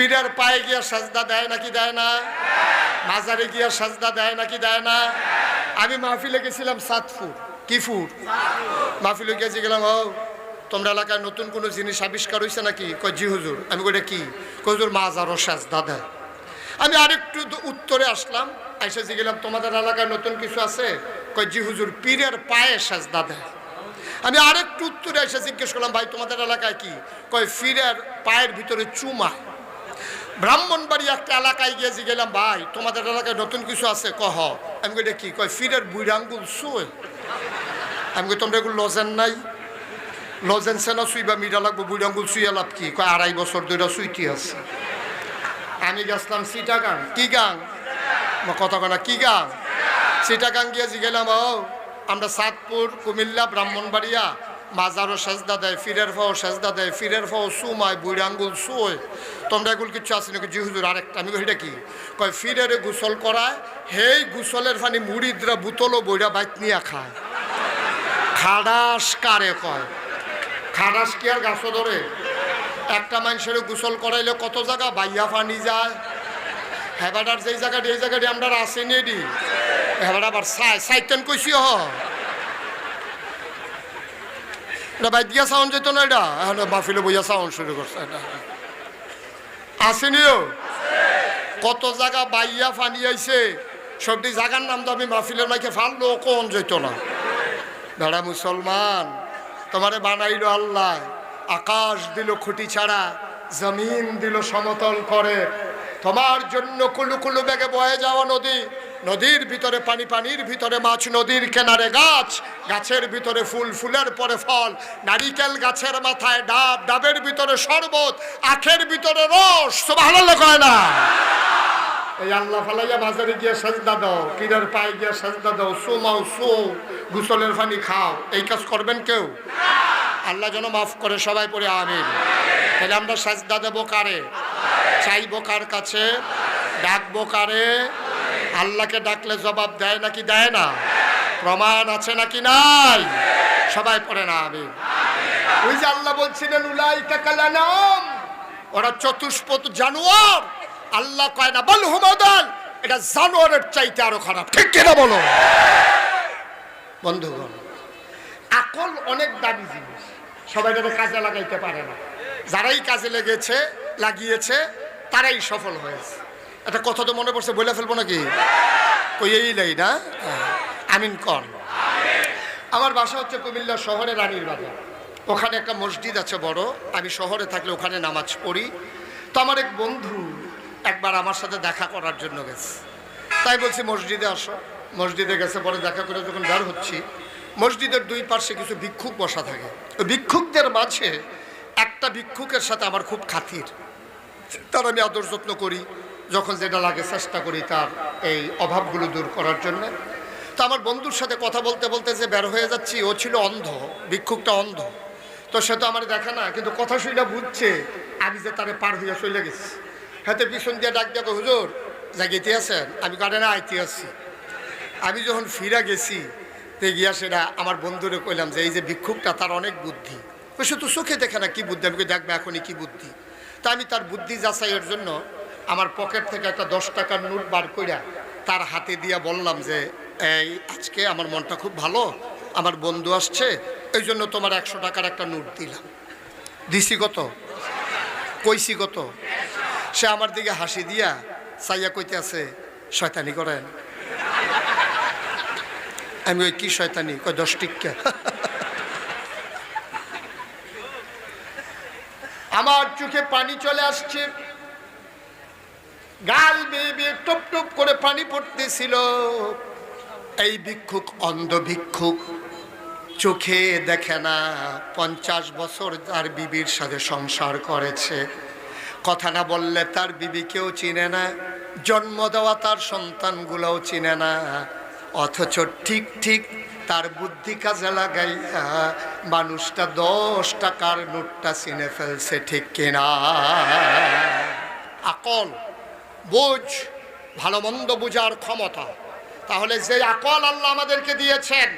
পীরের পায়ে গিয়া সাজদা দেয় নাকি দেয় না? মাজারে গিয়া সাজদা দেয় নাকি দেয় না? আমি মাহফিলে গেছিলাম সাতপুর কিফুর মাহফিলে গিয়েছি গেলাম, ও, তোমরা এলাকায় নতুন কোনো জিনিস আবিষ্কার হয়েছে নাকি? জি হুজুর। আমি কইটা কি? কই হুজুর, মাজারও সাজদা দেয়। আমি আরেকটু উত্তরে আসলাম এসে গেলাম, তোমাদের এলাকায় নতুন কিছু আছে? জি হুজুর, পীরের পায়ে সাজদা দেয়। আমি আরেকটু উত্তরে এসে জিজ্ঞেস করলাম, ভাই, তোমাদের এলাকায় কি? কয় ফিরের পায়ের ভিতরে চুমা। ব্রাহ্মণবাড়ি একটা এলাকায় গিয়েছি গেলাম, ভাই, তোমাদের এলাকায় নতুন কিছু আছে? কহ আমি কই কি কয় ফিরের বুড়াঙ্গুল শুয়ে। আমি কই, তোমরা এগুলো লজেন নাই? লজেন সেনা শুইবা মিরা লাগবো বুড়াঙ্গুল শুয়ে লাভ কি? কয় আড়াই বছর ধরে শুইতে আছে। আমি গেছিলাম সিটাগাং। কি গাং? আমার কথা কনা কি গাং? সিটাগাং গিয়েছি গেলাম, ও, আমরা সাতপুর, কুমিল্লা, ব্রাহ্মণবাড়িয়া। মাজারও সাজদা দেয়, ফিরের ফাও সাজদা দেয়, ফিরের ফাও সুমায় বুড়ি আঙ্গুল সুয়। তোমরা এগুলো কিছু আছে নাকি? জি হুজুর, আরেকটা, আমি এটা কি? কয়, ফিরের গোসল করায়, হেই গোসলের ফানি মুড়িদরা বুতলো বইরা বাইক নিয়ে খায়। খাডাস কারে কয়? খাডাস কি আর গাছ ধরে? একটা মানুষের গোসল করাইলে কত জায়গা? বাইয়া ফানি যায়। হেবাটার যেই জায়গাটি, এই জায়গাটি আমরা আসেনি এডি। হেবার আবার সাই সাইতেন কইছি হ এটা বাইক দিয়া সাউন্ড যেত না এটা। এখন মাহফিলে বইয়া সাউন্ড শুরু করছে। এটা আসেনিও কত জায়গা বাইয়া ফানি আইছে। সবটি জায়গার নাম তো আমি মাহফিলের মাইকে ফাললো, কোন যেত না। বেড়া মুসলমান, তোমারে বানাইলো আল্লাহ। আকাশ দিল খুঁটি ছাড়া, জমিন দিল সমতল করে। তোমার জন্য কুলু কুলু বেগে বয়ে যাওয়া নদী। নদীর ভিতরে পানি, পানির ভিতরে মাছ, নদীর কিনারে গাছ। গাছের ভিতরে ফুল, ফুলের পরে ফল। নারিকেল গাছের মাথায় ডাব, ডাবের ভিতরে শরবত, আখের ভিতরে রস। তো ভালো কয় না? এই আল্লাহ ফালাইয়া বাজারে গিয়ে সাজদা দাও পীরের পায়ে গিয়ে সাজদা দাও সুমাও সু, গুসলের পানি খাও। এই কাজ করবেন কেউ? আল্লাহ যেন মাফ করে সবাই পড়ে, আমিন। তাহলে আমরা সাজদা দেবো কারে? চাইব কার কাছে? ডাকবো কারে? আল্লাহকে ডাকলে জবাব দেয় নাকি দেয় না? প্রমাণ আছে নাকি নাই? সবাই পড়ে না আমি ওই যে আল্লাহ বলছিলেন উলাই ওরা চতুষ্পদ জানোয়ার। আল্লাহ কয় না, বল হুমাদাল এটা জানোয়ারের চাইতে আরও খারাপ। ঠিক কিনা বলো? বন্ধুগণ, আকল অনেক দামি জিনিস। সবাই যাতে কাজে লাগাইতে পারে না। যারাই কাজে লেগেছে, লাগিয়েছে, তারাই সফল হয়েছে। একটা কথা তো মনে পড়ছে বলে ফেলব নাকি? এই নাই না হ্যাঁ। আমিন কর আমার বাসা হচ্ছে কুমিল্লা শহরে রানীর বাজার। ওখানে একটা মসজিদ আছে বড়, আমি শহরে থাকলে ওখানে নামাজ পড়ি। তো আমার এক বন্ধু একবার আমার সাথে দেখা করার জন্য গেছে। তাই বলছি, মসজিদে আসো। মসজিদে গেছে, পরে দেখা করে যখন বের হচ্ছি, মসজিদের দুই পাশে কিছু ভিক্ষুক বসা থাকে। ওই ভিক্ষুকদের মাঝে একটা ভিক্ষুকের সাথে আমার খুব খাতির। তার আমি আদর যত্ন করি। যখন যেটা লাগে চেষ্টা করি তার এই অভাবগুলো দূর করার জন্য। তো আমার বন্ধুর সাথে কথা বলতে বলতে যে বের হয়ে যাচ্ছি, ও ছিল অন্ধ, ভিক্ষুকটা অন্ধ। তো সে তো আমার দেখে না, কিন্তু কথা শুনে বুঝছে, আমি যে তারে পার হইয়া চলে গেছি। হাতে পিছন দিয়ে ডাক দেখো হুজুর, জাগিতে আছেন? আমি কারণে আইতে আসছি আমি যখন ফিরা গেছি, তো গিয়া সেটা আমার বন্ধুরে কইলাম যে, এই যে ভিক্ষুকটা তার অনেক বুদ্ধি। সে তো চোখে দেখে না কি বুদ্ধি? আমি দেখবে এখনই কী বুদ্ধি? তা আমি তার বুদ্ধি যাচাইয়ের জন্য আমার পকেট থেকে একটা দশ টাকার নোট বার কইরা তার হাতে দিয়া বললাম যে, এই, আজকে আমার মনটা খুব ভালো, আমার বন্ধু আসছে এই জন্য তোমার একশো টাকার একটা নোট দিলাম। দিছি কত? কইছি কত? সে আমার দিকে হাসি দিয়া চাইয়া কইতে আছে শয়তানি করেন। আমি ওই কি শয়তানি? কয়, দশ টিক্কা। আমার চোখে পানি চলে আসছে। গাল বেয়ে বেয়ে টপ টপ করে পানি পড়তেছিল। এই ভিক্ষুক অন্ধ ভিক্ষুক চোখে দেখে না, পঞ্চাশ বছর তার বিবির সাথে সংসার করেছে। কথা না বললে তার বিবিকেও চিনে না, জন্ম দেওয়া তার সন্তানগুলোও চিনে না। অথচ ঠিক ঠিক তার বুদ্ধি কাজে লাগাইয়া মানুষটা দশ টাকার নোটটা চিনে ফেলছে ঠিক কিনা। আকল। বুঝ, ভালো মন্দ বুঝার ক্ষমতা। তাহলে যে আকল আল্লাহ আমাদেরকে দিয়েছেন,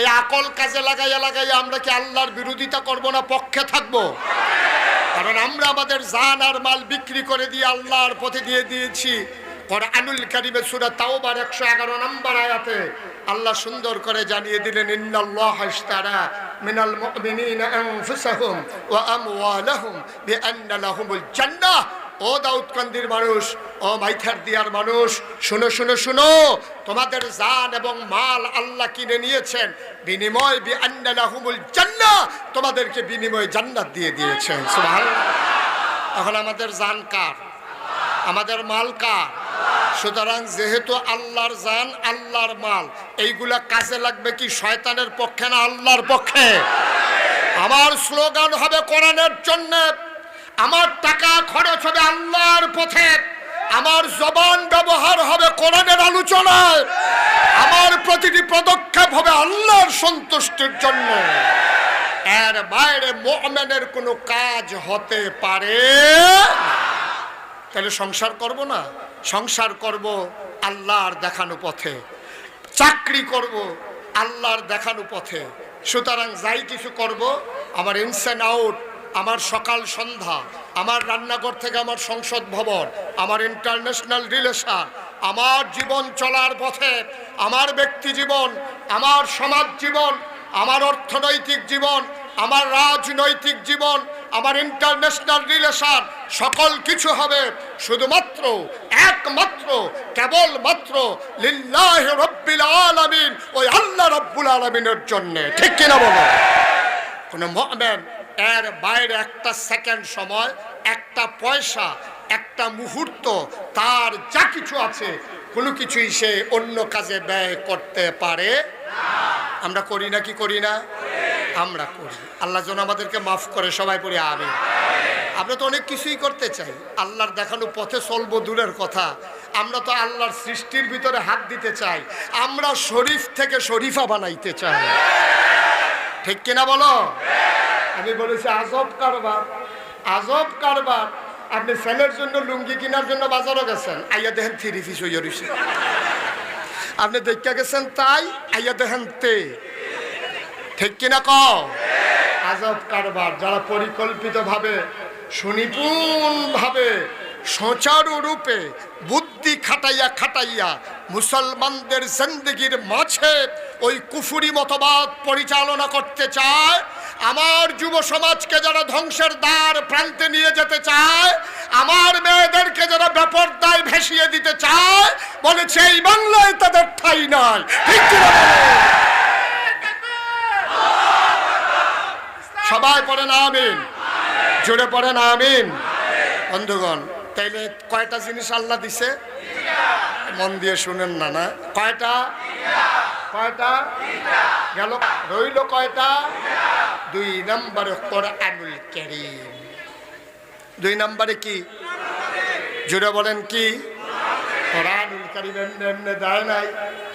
এই আকল কাজে লাগাইয়া লাগাইয়া আমরা কি আল্লাহর বিরোধিতা করব না, পক্ষে থাকব? কারণ আমরা আমাদের জান আর মাল বিক্রি করে দিয়ে আল্লাহর পথে দিয়ে দিয়েছি। কোরআনুল কারিমে সূরা তাওবার 111 নম্বর আয়াতে আল্লাহ সুন্দর করে জানিয়ে দিলেন, ইন্নাল্লাহ ইশতারা ওয়া ও দাউদকান্দির মানুষ ও মাইথার দিয়ার মানুষ। শুনো শুনো শুনো, তোমাদের জান এবং মাল আল্লাহ কিনে নিয়েছেন। বিনিময় বিআন্না লাহুমুল জান্নাহ, তোমাদেরকে বিনিময় জান্নাত দিয়ে দিয়েছেন। এখন আমাদের জান কার? আমাদের মাল কার? সুতরাং যেহেতু আল্লাহর জান, আল্লাহর মাল, এইগুলা কাজে লাগবে কি শয়তানের পক্ষে না আল্লাহর পক্ষে? আমার স্লোগান হবে কোরআনের জন্য। আমার টাকা খরচ হবে আল্লাহর পথে। আমার জবান ব্যবহার হবে কোরআনের আলোচনায়। আমার প্রতিটি পদক্ষেপ হবে আল্লাহর সন্তুষ্টির জন্য। এর বাইরে মোমেনের কোনো কাজ হতে পারে তাহলে সংসার করব না? সংসার করব আল্লাহর দেখানো পথে। চাকরি করব আল্লাহর দেখানো পথে। সুতরাং যাই কিছু করব, আমার ইনসেন আউট আমার সকাল সন্ধ্যা, আমার রান্নাঘর থেকে আমার সংসদ ভবন, আমার ইন্টারন্যাশনাল রিলেশন, আমার জীবন চলার পথে, আমার ব্যক্তি জীবন, আমার সমাজ জীবন, আমার অর্থনৈতিক জীবন, আমার রাজনৈতিক জীবন, আমার ইন্টারন্যাশনাল রিলেশন, সকল কিছু হবে শুধুমাত্র, একমাত্র, কেবলমাত্র লিল্লাহ রব্বিল আলামিন, ওই আল্লাহ রব্বুল আলামিনের জন্যে। ঠিক কিনা বলো? কোনো মুমিন এর বাইরে একটা সেকেন্ড সময়, একটা পয়সা, একটা মুহূর্ত, তার যা কিছু আছে, কোনো কিছুই সে অন্য কাজে ব্যয় করতে পারে। আমরা করি না কি করি না? আমরা করি। আল্লাহ যেন আমাদেরকে মাফ করে, সবাই পড়ি আমি আমরা তো অনেক কিছুই করতে চাই। আল্লাহর দেখানো পথে চলবো দূরের কথা। আমরা তো আল্লাহর সৃষ্টির ভিতরে হাত দিতে চাই। আমরা শরীফ থেকে শরীফা বানাইতে চাই। ঠিক কিনা বলো? আমি বলেছি, আজব কারবার আজব কারবার। আপনি ছেলের জন্য লুঙ্গি কেনার জন্য বাজারও গেছেন। আইয়া দেখেন থ্রি পিস রয়েছে আপনি দেখা গেছেন তাই, আইয়া দেখেন তে। ঠিক কিনা ক আজব কারবার। যারা পরিকল্পিতভাবে, সুনিপুণভাবে রূপে বুদ্ধি খাটাইয়া খাটাইয়া মুসলমানদের জিন্দগির মাঝে ওই কুফুরি মতবাদ পরিচালনা করতে চায়, আমার যুব সমাজকে যারা ধ্বংসের দ্বার প্রান্তে নিয়ে যেতে চায়, আমার মেয়েদেরকে যারা বেপরদায় ভেসিয়ে দিতে চায়, বলেছে, এই বাংলায় তাদের ঠাই নাই। ঠিক বলো? সবাই পড়েন আমিন। জোরে পড়েন আমিন। বন্ধুগণ, তাইলে কয়টা জিনিস আল্লাহ দিছে? মন দিয়ে শুনেন না না? কয়টা? কয়টা? গেল, রইল কয়টা? দুই নম্বরে কোরআনুল কারীম। দুই নম্বরে কি? জোরে বলেন কি? কোরআনুল কারীম এমনি এমনি দেয় নাই।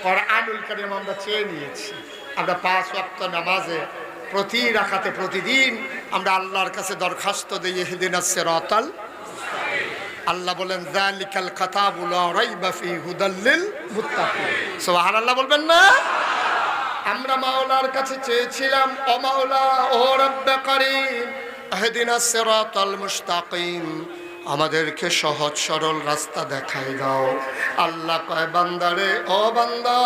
কোরআনুল কারীম আমরা চেয়ে নিয়েছি। আমরা পাঁচ ওয়াক্ত নামাজে প্রতি রাখাতে, প্রতিদিন আমরা আল্লাহর কাছে দরখাস্ত দিই হেদিন সিরাতাল আল্লাহ বলেন জালিকাল খাতাবুল রাইবা ফি হুদাল্লিল মুত্তাকিন। সুবহানাল্লাহ বলবেন না? আমরা মাওলার কাছে চেয়েছিলাম ও মাওলা ও রব্বে করিম হেদিনা সিরাতাল মুস্তাকিম, আমাদেরকে সহজ সরল রাস্তা দেখাই দাও। আল্লাহ কয়, বান্দারে, ও বান্দা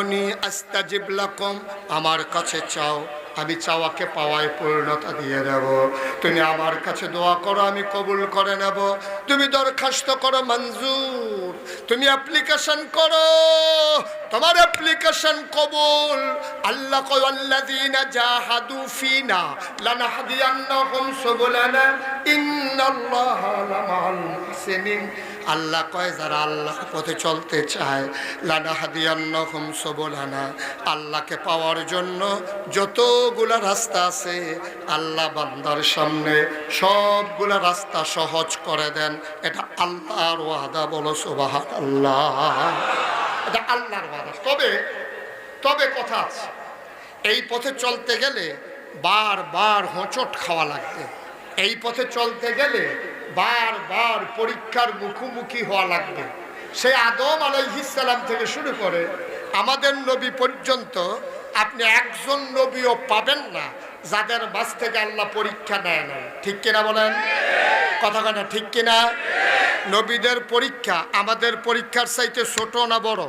অনি আস্তাজিব লাকুম, আমার কাছে চাও। আমি চাওয়াকে পাওয়ায় পূর্ণতা দিয়ে দেব। তুমি আমার কাছে দোয়া করো, আমি কবুল করে নেব। তুমি দরখাস্ত করো, মঞ্জুর। তুমি অ্যাপ্লিকেশন করো। তোমার অ্যাপ্লিকেশন কবুল। আল্লাহ কয়, আল্লাযীনা জাহাদু ফিনা লানাহদিয়ান্নাহুম সুবুলানা। ইন্নাল্লাহা লামাল মুহসিনিন। আল্লাহ কয়, যারা আল্লাহর পথে চলতে চায় লানা লানাহাদিয়ান্নাহুম সুবুলানা। আল্লাহকে পাওয়ার জন্য যতগুলা রাস্তা আছে, আল্লাহ বান্দার সামনে সবগুলা রাস্তা সহজ করে দেন। এটা আল্লাহর ওয়াদা বলো, সুবহানাল্লাহ। এটা আল্লাহর ওয়াদা। তবে তবে কথা আছে, এই পথে চলতে গেলে বারবার হোঁচট খাওয়া লাগবে। এই পথে চলতে গেলে বারবার পরীক্ষার মুখোমুখি হওয়া লাগবে। সে আদম আলাইহিসালাম থেকে শুরু করে আমাদের নবী পর্যন্ত আপনি একজন নবীও পাবেন না যাদের বাস থেকে আল্লাহ পরীক্ষা নেয় না ঠিক কিনা বলেন? কথা কথা ঠিক কিনা? নবীদের পরীক্ষা আমাদের পরীক্ষার চাইতে ছোট না বড়?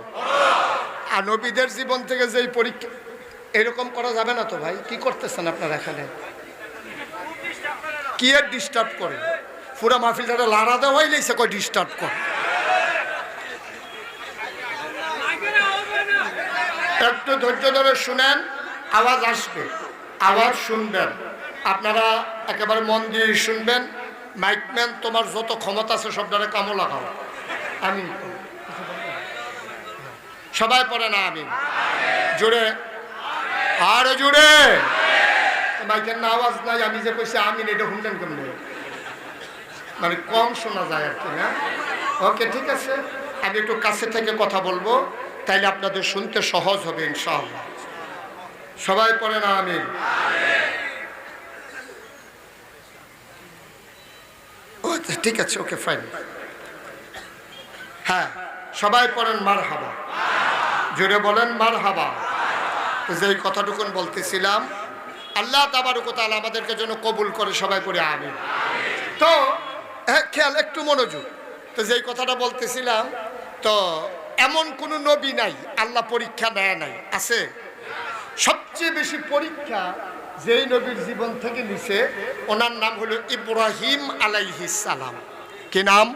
আর নবীদের জীবন থেকে যেই পরীক্ষা, এরকম করা যাবে না তো ভাই? কি করতেছেন আপনারা এখানে? কি ডিস্টার্ব করে? পুরা মাহফিলটা লাড়া দেওয়া হইলেছে কয় ডিস্টার্ব কর। একটু ধৈর্য ধরে শুনেন, আওয়াজ আসবে, আওয়াজ শুনবেন। আপনারা একেবারে মন দিয়ে শুনবেন। মাইকম্যান তোমার যত ক্ষমতা আছে সব ধরে কামো লাগাও। আমি সবাই পড়ে না আমি জোরে। আরও জোরে। মাইকের না আওয়াজ নাই, আমি যে কইছি আমি এটা শুনলেন কেমনে? মানে কম শোনা যায় আর কি না? ওকে ঠিক আছে? আমি একটু কাছে থেকে কথা বলব তাইলে আপনাদের শুনতে সহজ হবে ইনশাআল্লাহ। সবাই পড়ে না আমি আচ্ছা, ঠিক আছে ওকে ফাইন। হ্যাঁ সবাই পড়েন মার হাবা জোরে বলেন মার হাবা যে কথাটুকুন বলতেছিলাম আল্লাহ তাবারুকতাল আমাদেরকে যেন কবুল করে সবাই পড়ে আমি তো হ্যাঁ খেয়াল, একটু মনোযোগ। তো যেই কথাটা বলতেছিলাম, তো এমন কোনো নবী নাই, আল্লাহ পরীক্ষা নেয় নাই, আছে? সবচেয়ে বেশি পরীক্ষা যেই নবীর জীবন থেকে নিছে, ওনার নাম হলো ইব্রাহিম সালাম। কি নাম?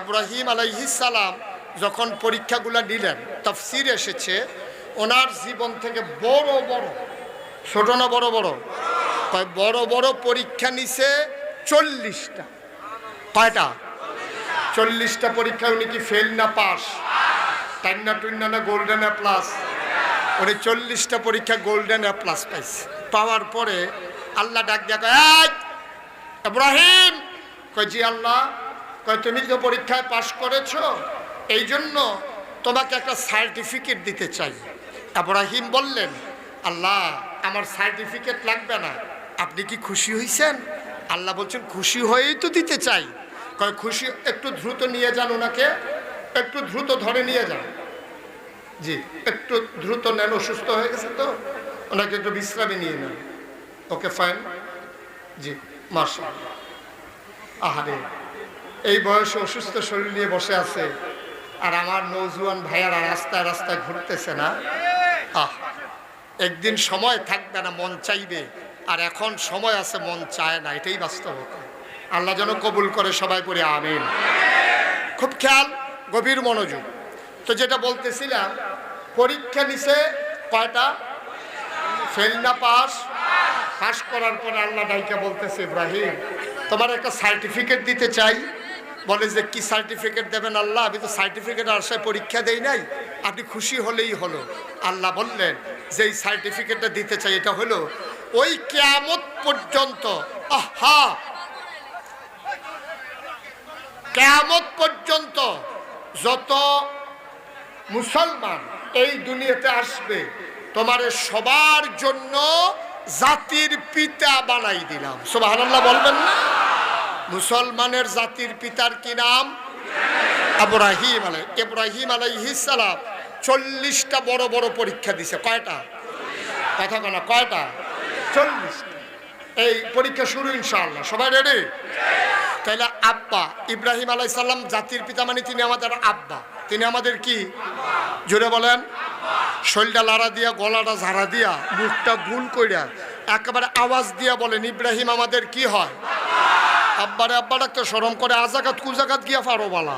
ইব্রাহিম সালাম যখন পরীক্ষাগুলো নিলেন, তফসির এসেছে, ওনার জীবন থেকে বড় বড়, ছোট না বড় বড়? বড় বড় পরীক্ষা নিছে চল্লিশটা। কয়টা? চল্লিশটা পরীক্ষা উনি কি ফেল না পাস টাইনা টুইনা না গোল্ডেন প্লাস উনি চল্লিশটা পরীক্ষা গোল্ডেন প্লাস পাইছে। পাওয়ার পরে আল্লাহ ডাক দিয়া কয় "এই, ইব্রাহিম! কয় জি আল্লাহ। কয় তুমি তো পরীক্ষায় পাশ করেছ। এই জন্য তোমাকে একটা সার্টিফিকেট দিতে চাই। ইব্রাহিম বললেন আল্লাহ আমার সার্টিফিকেট লাগবে না। আপনি কি খুশি হয়েছেন আল্লাহ বলছেন, খুশি হয়েই তো দিতে চাই। কয়, খুশি, একটু দ্রুত নিয়ে যান ওনাকে, একটু দ্রুত ধরে নিয়ে যান। জি, একটু দ্রুত নেন, অসুস্থ হয়ে গেছে তো, ওনাকে একটু বিশ্রামে নিয়ে নেন। ওকে, ফাইন। জি মার্শাল আহারে, এই বয়সে অসুস্থ শরীর নিয়ে বসে আছে, আর আমার নৌজুয়ান ভাইয়ারা রাস্তায় রাস্তায় ঘুরতেছে না। আহ, একদিন সময় থাকবে না, মন চাইবে। আর এখন সময় আছে, মন চায় না, এটাই বাস্তবতা আল্লাহ যেন কবুল করে সবাই করে আমিন। খুব খেয়াল, গভীর মনোযোগ। তো যেটা বলতেছিলাম, পরীক্ষা নিছে কয়টা? ফেল না পাস? পাস করার পরে আল্লাহ ডাইকা বলতেছে, ইব্রাহিম, তোমার একটা সার্টিফিকেট দিতে চাই। বলে যে, কি সার্টিফিকেট দেবেন আল্লাহ? আমি তো সার্টিফিকেট আসায় পরীক্ষা দেই নাই। আপনি খুশি হলেই হলো। আল্লাহ বললেন যে এই সার্টিফিকেটটা দিতে চাই, এটা হলো ওই কেয়ামত পর্যন্ত। আহা! কেয়ামত পর্যন্ত যত মুসলমান এই দুনিয়াতে আসবে, তোমার সবার জন্য জাতির পিতা বানাই দিলাম। সুবহানাল্লাহ বলবেন না? মুসলমানের জাতির পিতার কি নাম? ইব্রাহিম আলাই, ইব্রাহিম আলাইহিস সালাম। চল্লিশটা বড় বড় পরীক্ষা দিছে। কয়টা? কথা কয়টা? চল্লিশটা এই পরীক্ষা শুরু ইনশাআল্লাহ। সবাই রেডি তাহলে আব্বা, ইব্রাহিম আলাই সাল্লাম জাতির পিতা মানে তিনি আমাদের আব্বা। তিনি আমাদের কি? জোরে বলেন। শরীরটা লাড়া দিয়া, গলাটা ঝাড়া দিয়া, মুখটা গুল কইরা, একেবারে আওয়াজ দিয়া বলেন, ইব্রাহিম, আমাদের কি হয়? আব্বারে আব্বা ডাকতে সরম করে, আজাকাত, কুজাকাত গিয়া পারো বালা।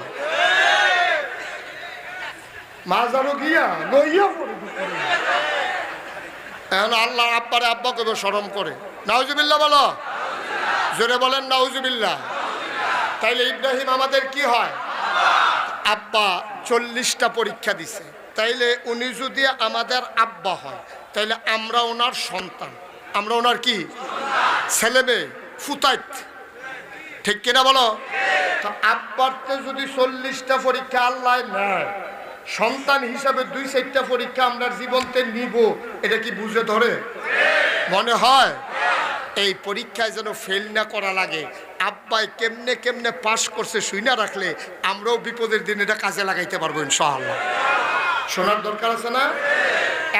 মাজারও গিয়া পড়ে এখন আল্লাহ আব্বারে আব্বা কবে সরম করে। নাউজুবিল্লা বলো। জোরে বলেন নাউজুবিল্লা তাইলে ইব্রাহিম আমাদের কি হয়? আব্বা চল্লিশটা পরীক্ষা দিছে। তাইলে উনি যদি আমাদের আব্বা হয়, তাইলে আমরা ওনার সন্তান। আমরা ওনার কি? ছেলে মেয়ে, ফুতাইত। ঠিক কিনা বলো? তো আব্বারতে যদি চল্লিশটা পরীক্ষা আল্লাহ নেয় সন্তান হিসাবে দুই চারটা পরীক্ষা আমরা জীবনতে নিব, এটা কি বুঝে ধরে? মনে হয়? এই পরীক্ষায় যেন ফেল না করা লাগে। আব্বাই কেমনে কেমনে পাশ করছে শুই না রাখলে আমরাও বিপদের দিন এটা কাজে লাগাইতে পারব ইনশাআল্লাহ। শোনার দরকার আছে না?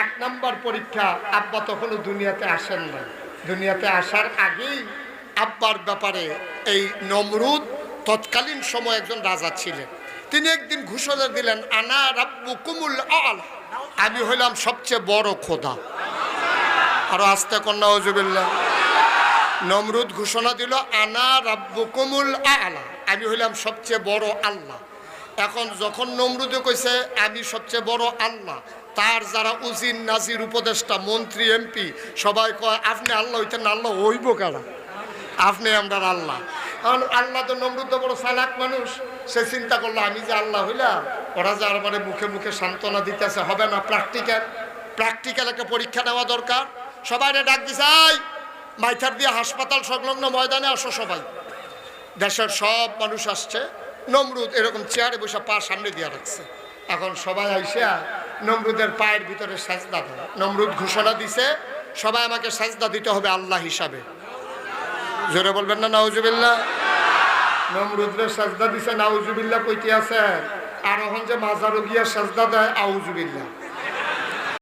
এক নাম্বার পরীক্ষা, আব্বা তখনও দুনিয়াতে আসেন না দুনিয়াতে আসার আগেই আব্বার ব্যাপারে এই নমরুদ তৎকালীন সময় একজন রাজা ছিলেন। তিনি একদিন ঘোষণা দিলেন, আনা রাব্বু কুমুল আল। আমি হইলাম সবচেয়ে বড় খোদা। আরও আস্তে কন্যা হজুবিল্লা নমরুদ ঘোষণা দিল, আনা রাব্বু কুমুল আলা। আমি হইলাম সবচেয়ে বড় আল্লাহ। এখন যখন নমরুদে কইছে, আমি সবচেয়ে বড় আল্লাহ, তার যারা উজিন নাজির উপদেষ্টা, মন্ত্রী, এমপি, সবাই কয়, আপনি আল্লাহ হইতেন, আল্লাহ হইব কারা আপনি আমরা আল্লাহ। কারণ আল্লাহ তো নমরুদ তো বড় চালাক মানুষ। সে চিন্তা করল, আমি যে আল্লাহ হইলাম, ওরা যে আর মানে মুখে মুখে সান্ত্বনা দিতেছে, হবে না প্র্যাকটিক্যাল প্র্যাকটিক্যাল একটা পরীক্ষা নেওয়া দরকার। সবাই ডাক দিছাই মাইথার দিয়ে হাসপাতাল সংলগ্ন ময়দানে আসো সবাই। দেশের সব মানুষ আসছে। নমরুদ এরকম চেয়ারে বসে পা সামনে দিয়ে রাখছে। এখন সবাই আইসা নমরুদের পায়ের ভিতরে সাজদা দেয়। নমরুদ ঘোষণা দিছে, সবাই আমাকে সাজদা দিতে হবে আল্লাহ হিসাবে। জোরে বলবেন না নাউজুবিল্লা নমরুদ্রের সাজদা দিছে নাউজুবিল্লা কইতে আছে। আর এখন যে মাজারও গিয়া সাজদা দেয়, আউজুবিল্লাহ।